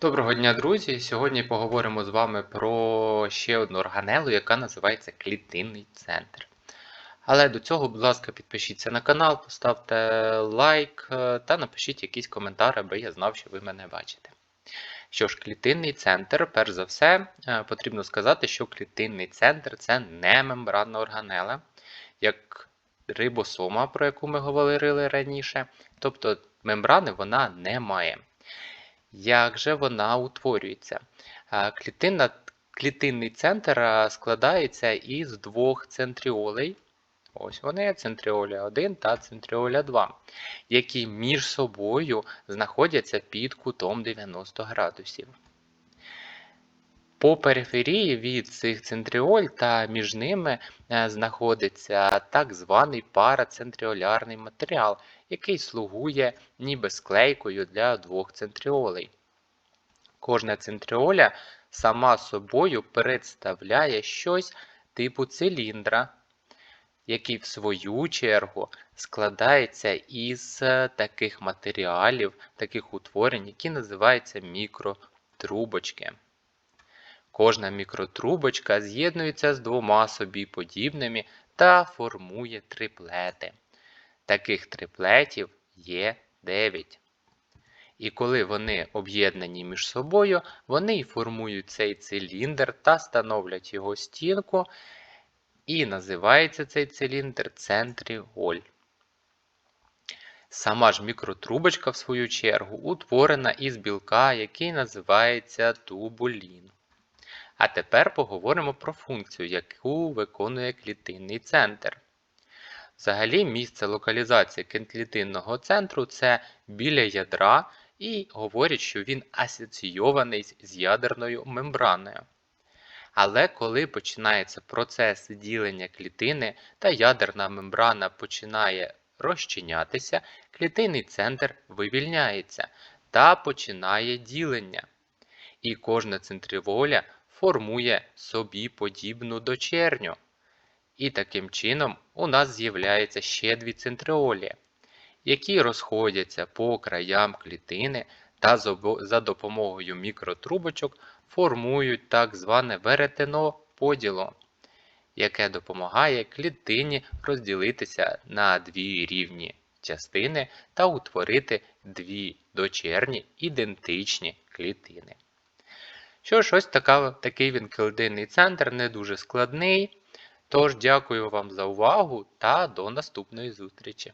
Доброго дня, друзі! Сьогодні поговоримо з вами про ще одну органелу, яка називається клітинний центр. Але до цього, будь ласка, підпишіться на канал, поставте лайк е, та напишіть якийсь коментар, аби я знав, що ви мене бачите. Що ж, клітинний центр, перш за все, е, потрібно сказати, що клітинний центр це не мембранна органела, як рибосома, про яку ми говорили раніше. Тобто мембрани вона не має. Як же вона утворюється? Клітина, клітинний центр складається із двох центріолей. Ось вони, центріоля 1 та центріоля 2, які між собою знаходяться під кутом 90 градусів. По периферії від цих центріоль та між ними е, знаходиться так званий парацентріолярний матеріал, який слугує ніби склейкою для двох центріолей. Кожна центріоля сама собою представляє щось типу циліндра, який в свою чергу складається із е, таких матеріалів, таких утворень, які називаються мікротрубочки. Кожна мікротрубочка з'єднується з двома собі подібними та формує триплети. Таких триплетів є 9. І коли вони об'єднані між собою, вони й формують цей циліндр та становлять його стінку, і називається цей циліндр центріоль. Сама ж мікротрубочка, в свою чергу, утворена із білка, який називається тубулін. А тепер поговоримо про функцію, яку виконує клітинний центр. Взагалі, місце локалізації клітинного центру це біля ядра, і говорять, що він асоційований з ядерною мембраною. Але коли починається процес ділення клітини та ядерна мембрана починає розчинятися, клітинний центр вивільняється та починає ділення. І кожна центріволя формує собі подібну дочерню. І таким чином у нас з'являється ще дві центриолі, які розходяться по краям клітини та за допомогою мікротрубочок формують так зване веретено поділу, яке допомагає клітині розділитися на дві рівні частини та утворити дві дочерні ідентичні клітини. Що ж, ось така, такий він центр, не дуже складний. Тож, дякую вам за увагу та до наступної зустрічі!